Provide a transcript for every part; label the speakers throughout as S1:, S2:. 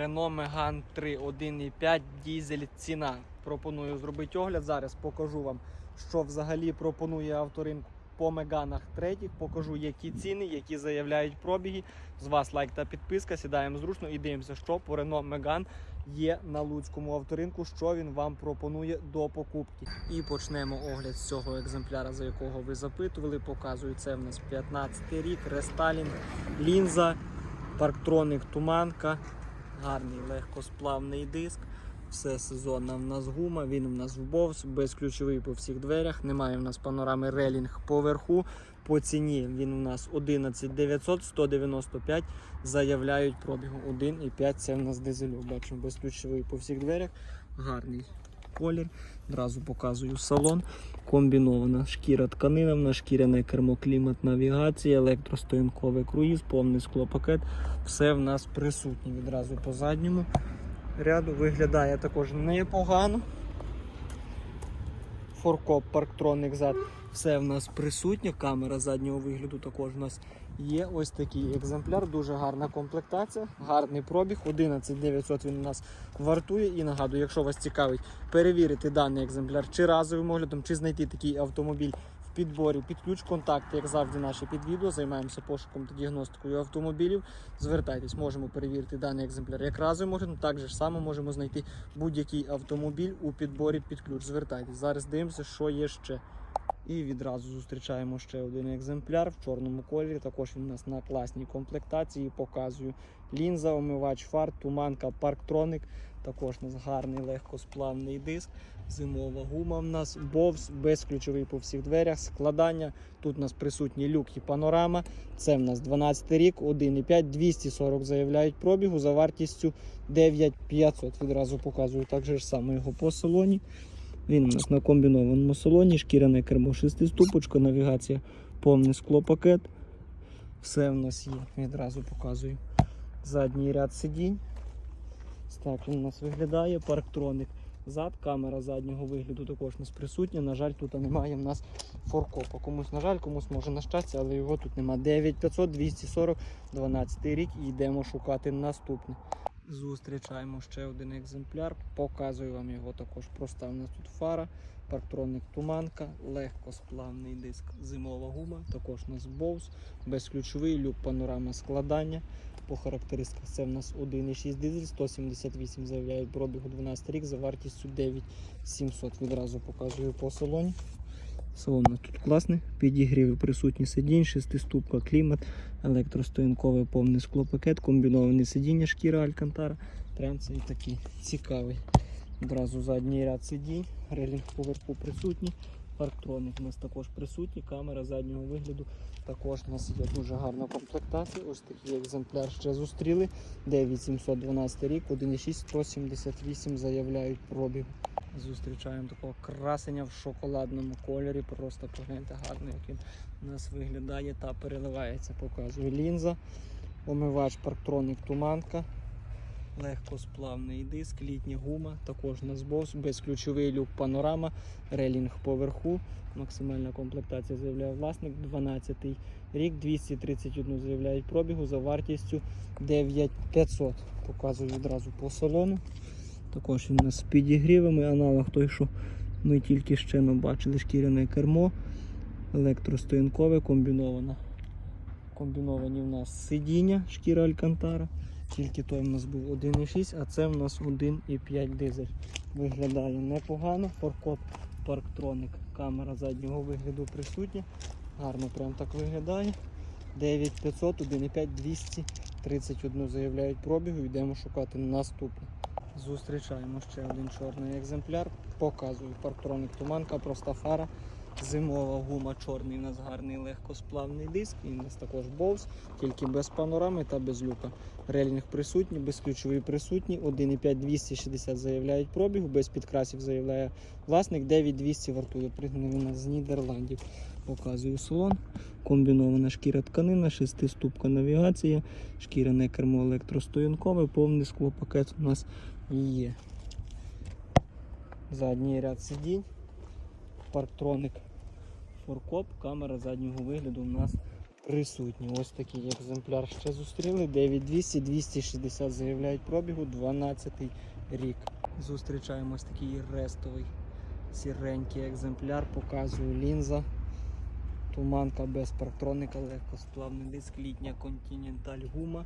S1: Renault Megane 3 1,5 дізель ціна. Пропоную зробити огляд. Зараз покажу вам, що взагалі пропонує авторинку по Меганах третіх. Покажу, які ціни, які заявляють пробіги. З вас лайк та підписка. Сідаємо зручно і дивимося, що по Renault Megane є на луцькому авторинку, що він вам пропонує до покупки. І почнемо огляд з цього екземпляра, за якого ви запитували. Показую це в нас 15 рік, рестайлінг, лінза, парктроник, туманка, гарний легкосплавний диск. Все сезонна в нас гума, він в нас в бовс, безключовий по всіх дверях. Немає в нас панорами релінг поверху. По ціні він у нас 11 900, 195 заявляють пробігу 1,5. Це в нас дизелю. Бачимо безключовий по всіх дверях. Гарний колір. Одразу показую салон. Комбінована шкіра тканина, в шкіряне кермо, клімат, навігація, електростоянковий круїз, повний склопакет. Все в нас присутнє відразу по задньому ряду. Виглядає також непогано. Форкоп, парктроник зад. Все в нас присутнє. Камера заднього вигляду також у нас є. Ось такий екземпляр, дуже гарна комплектація, гарний пробіг. 11 900 він у нас вартує. І нагадую, якщо вас цікавить перевірити даний екземпляр чи разовим оглядом, чи знайти такий автомобіль в підборі під ключ, контакти, як завжди, наші під відео. Займаємося пошуком та діагностикою автомобілів. Звертайтесь, можемо перевірити даний екземпляр як разовим оглядом. Так же само можемо знайти будь-який автомобіль у підборі під ключ. Звертайтесь. Зараз дивимося, що є ще. І відразу зустрічаємо ще один екземпляр в чорному кольорі. Також він у нас на класній комплектації. Показую лінза, омивач фар, туманка, парктроник. Також у нас гарний легкосплавний диск. Зимова гума в нас, бовс, безключовий по всіх дверях, складання. Тут у нас присутній люк і панорама. Це в нас 12 рік, 1,5, 240 заявляють пробігу за вартістю 9500. Відразу показую так же ж само його по салоні. Він у нас на комбінованому салоні, шкіряне кермо, шестиступочка, навігація, повний склопакет. Все в нас є. Відразу показую. Задній ряд сидінь. Так він у нас виглядає. Парктроник зад, камера заднього вигляду також у нас присутня. На жаль, тут немає в нас форкопа. Комусь, на жаль, комусь може на щастя, але його тут немає. 9500, 240, 12 рік і йдемо шукати наступне. Зустрічаємо ще один екземпляр. Показую вам його також. Проста у нас тут фара, парктроник туманка, легкосплавний диск, зимова гума, також у нас боус, безключовий люк, панорама складання. По характеристиках це в нас 1,6 дизель, 178 заявляють пробігу 12 рік за вартістю 9700. Відразу показую по салоні. Салон у нас тут класний, підігріви присутні сидінь, шестиступка, клімат, електростоянкове повний склопакет, комбіноване сидіння, шкіра Алькантара. Прям цей такий цікавий. Одразу задній ряд сидінь, релінг поверху присутній, парктроник у нас також присутній, камера заднього вигляду. Також у нас є дуже гарна комплектація. Ось такий екземпляр ще зустріли. 9712 рік, 1,6, 178 заявляють пробіг. Зустрічаємо такого красення в шоколадному кольорі. Просто погляньте гарно, як він у нас виглядає та переливається. Показую лінза, омивач парктроник туманка, легкосплавний диск, літня гума, також у нас бос, безключовий люк панорама, релінг поверху. Максимальна комплектація заявляє власник. 12 рік, 231 заявляють пробігу за вартістю 9500. Показую відразу по салону. Також він у нас з підігрівами, аналог той, що ми тільки ще бачили шкіряне кермо, електростоянкове, комбіноване. Комбіновані в нас сидіння, шкіра Алькантара. Тільки той в нас був 1,6, а це в нас 1,5 дизель. Виглядає непогано. Форкоп парктроник, камера заднього вигляду присутня. Гарно прям так виглядає. 9500, 1,5, 231 заявляють пробігу. Йдемо шукати наступне. Зустрічаємо ще один чорний екземпляр. Показую парктроник туманка, проста фара. Зимова гума чорний, у нас гарний легкосплавний диск. І у нас також боус, тільки без панорами та без люка. Релінг присутній, безключовий присутній. 1,5 260 заявляють пробіг, без підкрасів заявляє власник. 9200 вартує. Пригнаний у нас з Нідерландів. Показую салон. Комбінована шкіра тканина, шестиступка навігація, шкіряне кермо електростоянкове, повний склопакет у нас є. Задній ряд сидінь, парктроник форкоп, камера заднього вигляду у нас присутні. Ось такий екземпляр ще зустріли. 9200, 260 заявляють пробігу, 12 рік. Зустрічаємо ось такий рестовий сіренький екземпляр, показую лінза. Туманка без парктроника, легкосплавний диск, літня континенталь гума.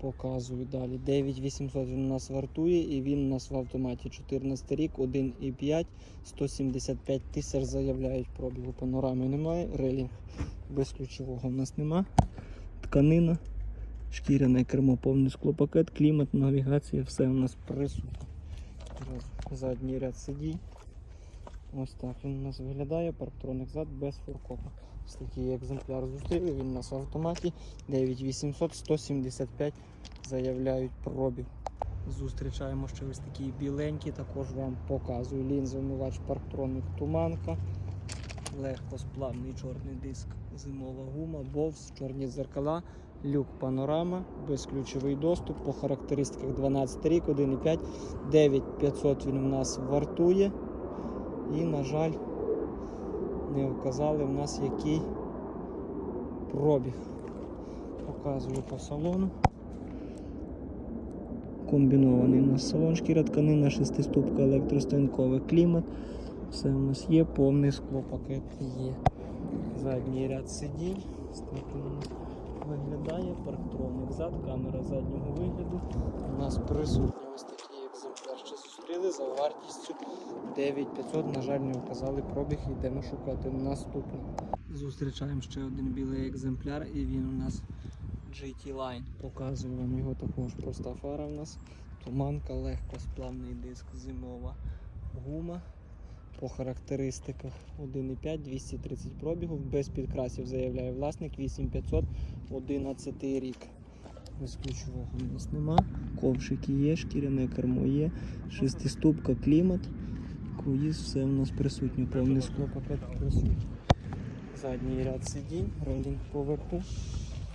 S1: Показую далі. 9800 він у нас вартує і він у нас в автоматі 14 рік, 1,5, 175 тисяч заявляють пробігу. Панорами немає, релінг без ключового у нас нема. Тканина, шкіряне кермо, повний склопакет, клімат, навігація, все у нас присутнє. Задній ряд сидінь. Ось так він у нас виглядає, парктроник зад без фуркопа. Ось такий екземпляр зустріли, він у нас в автоматі 9800 175 заявляють пробіг. Зустрічаємо ще ось такі біленькі, також вам показую лінзомивач парктроник туманка, легкосплавний чорний диск, зимова гума, бовс, чорні дзеркала, люк панорама, безключовий доступ, по характеристиках 12 рік, 1,5, 9500 він у нас вартує. І, на жаль, не вказали в нас який пробіг. Показую по салону. Комбінований у нас салон, шкіра тканина, шестиступка, електростанковий клімат. Все у нас є, повний склопакет є. Задній ряд сидінь. Виглядає, парктроник зад, камера заднього вигляду. У нас екземпляр, що за вартістю 9500. На жаль, не вказали пробіг, йдемо шукати наступний. Зустрічаємо ще один білий екземпляр, і він у нас GT Line. Показую вам його також. Проста фара в нас. Туманка, легкосплавний диск, зимова гума. По характеристиках 1,5, 230 пробігів, без підкрасів заявляє власник, 8500, 11 рік. Ключового у нас нема. Ковшики є, шкіряне кермо є, шестиступка, клімат. Круїз, все у нас присутнє, повний склопакет присутній. Задній ряд сидінь, релінг поверху,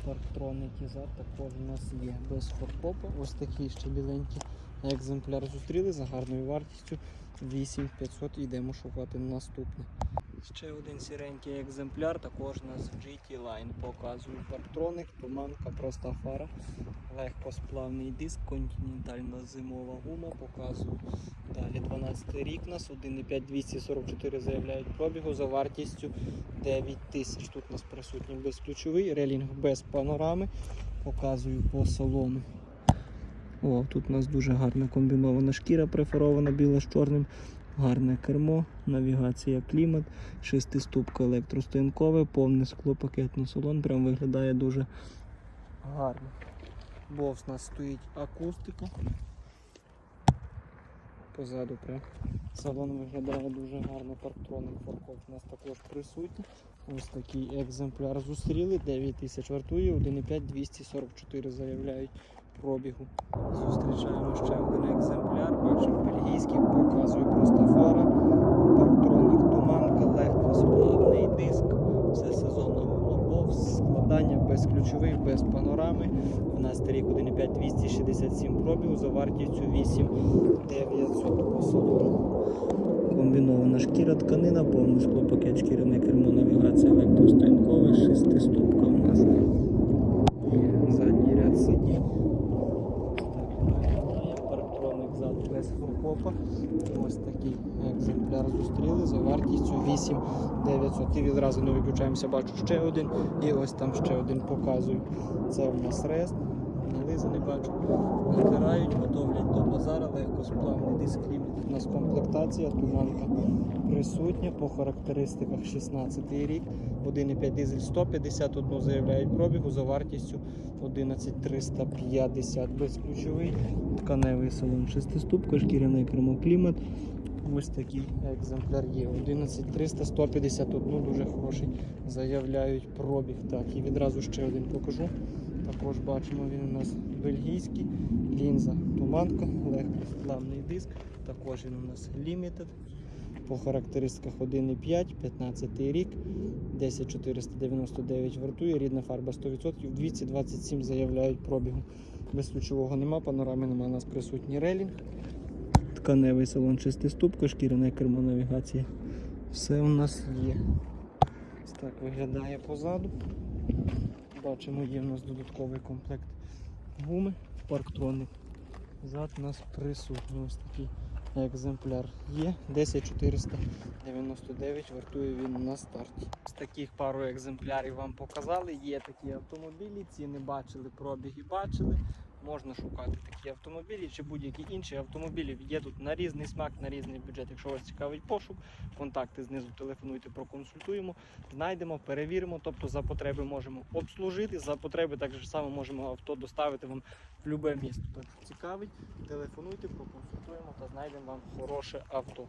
S1: парктроники зад також у нас є без форкопа. Ось такий ще біленький екземпляр зустріли за гарною вартістю 8500 йдемо шукати наступний. Ще один сіренький екземпляр, також у нас GT Line. Показую парктроник, туманка, проста фара, легкосплавний диск, континентальна зимова гума. Показую. Далі 12 рік у нас, 1,5 244 заявляють пробігу за вартістю 9 тисяч. Тут у нас присутній безключовий, релінг без панорами. Показую по салону. О, тут у нас дуже гарна комбінована шкіра преферована біла з чорним. Гарне кермо, навігація, клімат, шестиступка електростоянкове, повне скло, пакетний салон. Прям виглядає дуже гарно. Бовс у нас стоїть акустика. Позаду прям салон виглядає дуже гарно. Парктроник форкоп у нас також присутній. Ось такий екземпляр зустріли. 9 тисяч вартує, 1,5 244 заявляють пробігу. Зустрічаємо ще один екземпляр. Бачимо бельгійський, показую просто фара, парктроник, туманка, легкосплавний диск. Все сезонно гума, складання без ключових, без панорами. 12 рік 1,5 267 пробігу за вартістю 8 900 по. Комбінована шкіра тканина, повний склопакет, шкіряне кермо, навігація електростоянкове, шестиступка у нас. Є задній ряд сидінь. Парктроник зад без фуркопа. Екземпляр зустріли за вартістю 8 900. І відразу не виключаємося, бачу ще один. І ось там ще один показую. Це у нас рест. Нализа не бачу. Натирають, готовлять до базара, легкосплавний диск ліміт. У нас комплектація, туманка присутня по характеристиках 16 рік. 1,5 дизель 151 заявляють пробігу за вартістю 11350 безключовий. Тканевий салон шестиступка, шкіряне кермо клімат. Ось такий екземпляр є. 11300 151 дуже хороший. Заявляють пробіг. Так, і відразу ще один покажу. Також бачимо, він у нас бельгійський, лінза, туманка, легкосплавний диск. Також він у нас limited. По характеристиках 1,5, 15 рік, 10499 вартує, рідна фарба 100%, 227 заявляють пробігу. Без ключового нема, панорами нема, у нас присутній релінг. Тканевий салон шестиступка, шкіряне кермо навігація. Все у нас є. Ось так виглядає позаду. Бачимо, є в нас додатковий комплект гуми, парктроник. Зад у нас присутній ось такий екземпляр є. 10499 вартує він на старті. З таких пару екземплярів вам показали. Є такі автомобілі, ціни бачили, пробіги бачили. Можна шукати такі автомобілі чи будь-які інші автомобілі. Є тут на різний смак, на різний бюджет. Якщо вас цікавить пошук, контакти знизу телефонуйте, проконсультуємо, знайдемо, перевіримо. Тобто за потреби можемо обслужити, за потреби так само можемо авто доставити вам в будь-яке місто. Так цікавить, телефонуйте, проконсультуємо та знайдемо вам хороше авто.